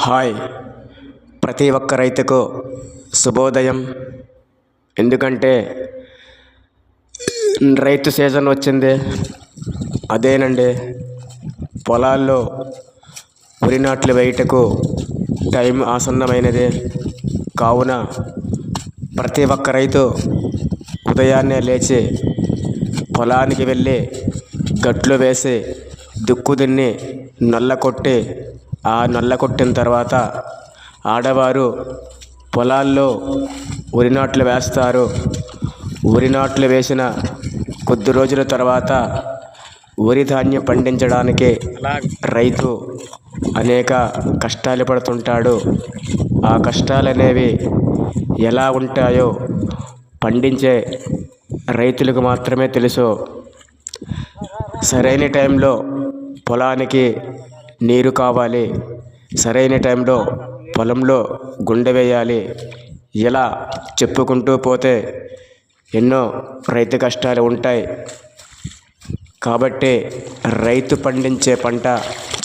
Hi. ప్రతి ఒక్క రైతుకు శుభోదయం. ఎందుకంటే రైతు సీజన్ వచ్చింది. అదేనండి. పొలాల్లో వరి నాట్లు వేయుటకు టైం ఆసన్నమైనది. కావున ప్రతి ఒక్క రైతు ఉదయాన్నే లేచి పొలానికి వెళ్ళి గట్లు వేసి దుక్కు దున్ని నల్ల కొట్టి ఆ నల్ల కొట్టిన తర్వాత ఆడవారు పొలాల్లో వరి నాట్లు వేస్తారు. వరి నాట్లు వేసిన కొద్ది రోజుల తర్వాత వరి ధాన్యం పండించడానికి రైతు అనేక కష్టాలు పడుతుంటాడు. ఆ కష్టాలు అనేవి ఎలా ఉంటాయో పండించే రైతులకు మాత్రమే తెలుసు. సరైన టైంలో పొలానికి నీరు కావాలి. సరైన టైంలో పొలంలో గుండె వేయాలి. ఇలా చెప్పుకుంటూ పోతే ఎన్నో రైతు కష్టాలు ఉంటాయి. కాబట్టి రైతు పండించే పంట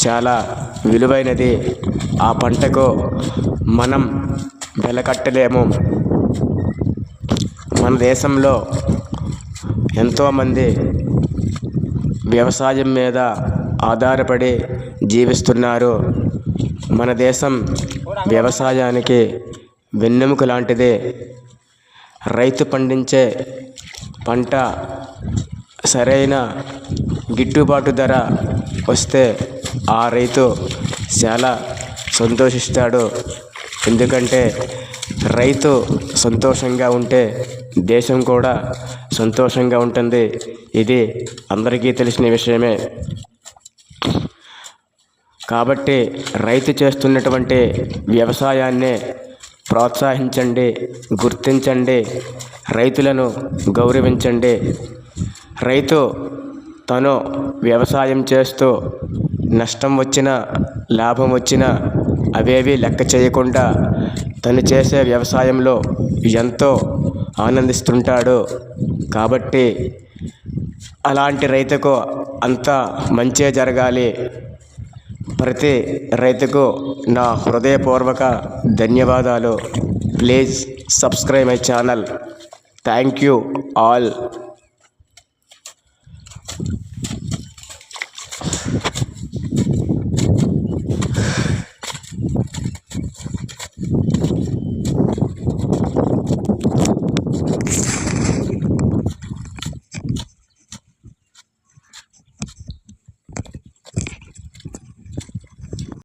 చాలా విలువైనది. ఆ పంటకు మనం వెలకట్టలేము. మన దేశంలో ఎంతోమంది వ్యవసాయం మీద ఆధారపడి జీవిస్తున్నారు. మన దేశం వ్యవసాయానికి వెన్నెముక లాంటిది. రైతు పండించే పంట సరైన గిట్టుబాటు ధర వస్తే ఆ రైతు చాలా సంతోషిస్తాడు. ఎందుకంటే రైతు సంతోషంగా ఉంటే దేశం కూడా సంతోషంగా ఉంటుంది. ఇది అందరికీ తెలిసిన విషయమే. కాబట్టి రైతు చేస్తున్నటువంటి వ్యవసాయాన్నే ప్రోత్సహించండి గుర్తించండి రైతులను గౌరవించండి. రైతు తను వ్యవసాయం చేస్తూ నష్టం వచ్చినా లాభం వచ్చినా అవేవి లెక్క చేయకుండా తను చేసే వ్యవసాయంలో ఎంతో ఆనందిస్తుంటాడు. కాబట్టి అలాంటి రైతుకు అంతా మంచే జరగాలి. ప్రతి రైతుకు నా హృదయపూర్వక ధన్యవాదాలు. Please subscribe my channel. Thank you all.